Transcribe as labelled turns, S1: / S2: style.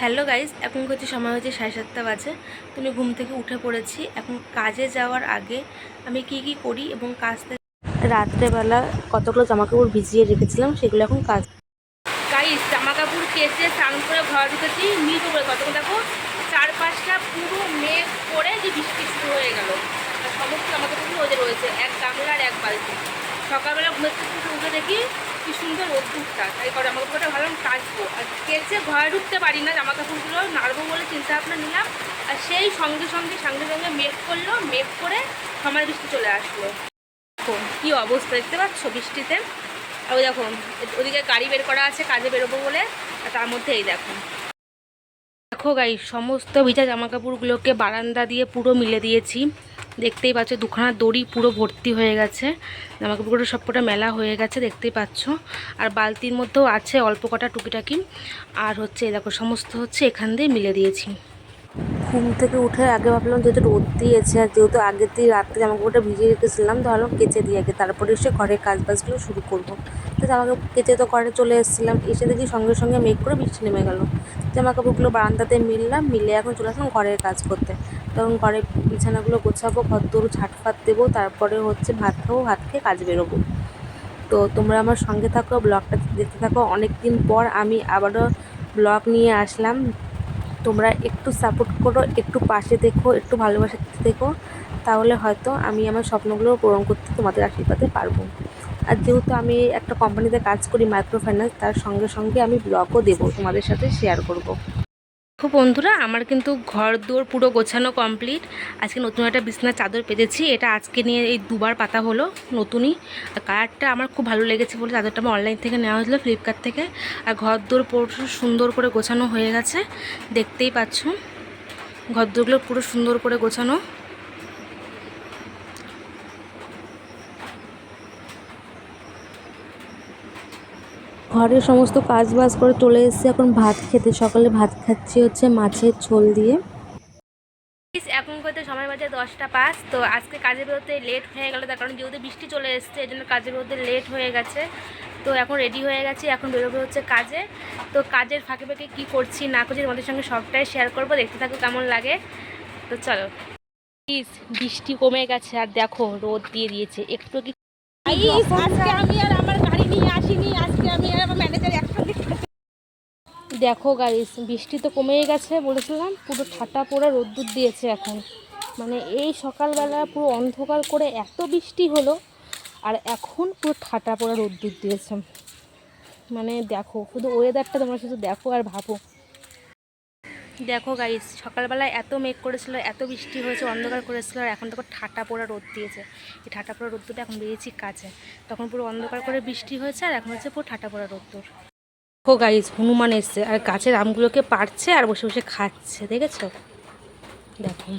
S1: Hello guys, এখন হচ্ছে সময় হচ্ছে সাড়ে সাতটা বাজে। তুমি ঘুম থেকে উঠে পড়েছি। এখন কাজে যাওয়ার আগে আমি কি কি করি এবং কাজ রাত্রেবেলা কতগুলো জামাকাপড় ভিজিয়ে রেখেছিলাম, সেগুলো এখন কাজ গাইস জামা কাপড় কেচে স্নান করে ঘর ঢুকেছি মিট করে কতক্ষণ দেখো, চার পাঁচটা পুরো মেঘ করে যে বৃষ্টি শুরু হয়ে গেল। সমস্ত জামা কাপড়গুলো ওদের রয়েছে, এক গামলা আর এক বালতি। সকালবেলা ঘুমের থেকে উঠে দেখি কি সুন্দর রোদ্দুরটা তাই করে জামা কাপড়টা ভাবলাম কাচবো আর কেচে ঘরে ঢুকতে পারি না জামা কাপড়গুলো নাড়বো বলে চিন্তা ভাবনা নিলাম। আর সেই সঙ্গে সঙ্গে সঙ্গে সঙ্গে মেঘ করল, মেঘ করে সময় বৃষ্টি চলে আসলো। কি অবস্থা দেখতে পাচ্ছ বৃষ্টিতে? আর ওই দেখো, ওদিকে গাড়ি বের করা আছে, কাজে বেরোবো বলে। আর তার মধ্যে এই দেখো। দেখো গাই সমস্ত ভিজা জামা কাপড়গুলোকে বারান্দা দিয়ে পুরো মিলে দিয়েছি। দেখতেই পাচ্ছ, দুখানা দড়ি পুরো ভর্তি হয়ে গেছে। জামা কাপড়গুলো সবকটা মেলা হয়ে গেছে, দেখতেই পাচ্ছ। আর বালতির মধ্যেও আছে অল্প কটা টুকিটাকি। আর হচ্ছে দেখো, সমস্ত হচ্ছে এখান দিয়ে মিলে দিয়েছি। ঘুম থেকে উঠে আগে ভাবলাম যেহেতু রোদ দিয়েছে, আর যেহেতু আগের দিন রাত্রে জামা কাপড়টা ভিজিয়ে রেখেছিলাম তো ভাবলাম কেচে দিয়ে আগে, তারপরে এসে ঘরের কাজ বাজগুলো শুরু করব। তো জামা কাপড় কেচে তো ঘরে চলে এসেছিলাম, এসে দেখি সঙ্গে সঙ্গে মেঘ করে বৃষ্টি নেমে গেল। জামা কাপড়গুলো বারান্দাতে মিললাম, মিলে এখন চলে আসলাম ঘরের কাজ করতে। তখন ঘরে বিছানাগুলো গোছাবো, ঘর দৌড় ঝাঁটফাট দেবো, তারপরে হচ্ছে ভাত খাব, ভাত খেয়ে কাজ বেরোবো। তো তোমরা আমার সঙ্গে থাকো, ব্লগটা দেখতে থাকো। অনেক দিন পর আমি আবারও ব্লগ নিয়ে আসলাম। তোমরা একটু সাপোর্ট করো, একটু পাশে দেখো, একটু ভালোবাসা দিতে দেখো। তাহলে হয়তো আমি আমার স্বপ্নগুলো পূরণ করতে তোমাদের আশীর্বাদে পারব। আর যেহেতু আমি একটা কোম্পানিতে কাজ করি মাইক্রো ফাইন্যান্স তার সঙ্গে সঙ্গে আমি ব্লগও দেবো, তোমাদের সাথে শেয়ার করব। খুব বন্ধুরা, আমার কিন্তু ঘর দোর পুরো গোছানো কমপ্লিট আজকে নতুন একটা বিছনার চাদর পেতেছি। এটা আজকে নিয়ে এই দুবার পাতা হলো নতুনই। কালারটা আমার খুব ভালো লেগেছে বলে চাদরটা আমার অনলাইন থেকে নেওয়া হয়েছিলো ফ্লিপকার্ট থেকে। আর ঘর দোর পুরো সুন্দর করে গোছানো হয়ে গেছে। দেখতেই পাচ্ছ। ঘর দোরগুলো পুরো সুন্দর করে গোছানো। ঘরের সমস্ত কাজ বাজ করে চলে এসেছি। এখন ভাত খেতে। সকালে ভাত খাচ্ছি হচ্ছে মাছের ঝোল দিয়ে। এখন করতে সময় বাজে দশটা পাঁচ তো আজকে কাজে বেরোতে লেট হয়ে গেল। তার কারণ যেহেতু বৃষ্টি চলে এসছে এই জন্য কাজে বেরোতে লেট হয়ে গেছে। তো এখন রেডি হয়ে গেছি এখন বেরোবে হচ্ছে কাজে। তো কাজের ফাঁকে ফাঁকে কী করছি না করছি তোমাদের সঙ্গে সবটাই শেয়ার করব। দেখতে থাকো কেমন লাগে। তো চলো। প্লিজ বৃষ্টি কমে গেছে আর দেখো রোদ দিয়ে দিয়েছে। একটু কি
S2: আজকে আমি আর আমার গাড়ি নিয়ে আসিনি আজকে আমি আর আমার ম্যানেজার একসঙ্গে
S1: দেখো গাইস বৃষ্টি তো কমেই গেছে বলেছিলাম, পুরো ঠাটা পোড়া রোদ্দুর দিয়েছে এখন। মানে এই সকালবেলা পুরো অন্ধকার করে এত বৃষ্টি হলো, আর এখন পুরো ঠাটা পোড়া রোদ্দুর দিয়েছে। মানে দেখো, শুধু ওয়েদারটা তোমরা শুধু দেখো আর ভাবো। দেখো গাইস সকালবেলায় এত মেঘ করেছিল, এত বৃষ্টি হয়েছে, অন্ধকার করেছিল, আর এখন দেখো ঠাটা পোড়া রোদ দিয়েছে। এই ঠাটা পোড়া রোদ্দুরটা এখন বেরিয়েছি কাছে। তখন পুরো অন্ধকার করে বৃষ্টি হয়েছে, আর এখন হচ্ছে পুরো ঠাটা পোড়া রোদ্দুর। দেখো গাইজ হনুমান এসছে। আর গাছের আমগুলোকে পারছে আর বসে বসে খাচ্ছে দেখেছ? দেখো।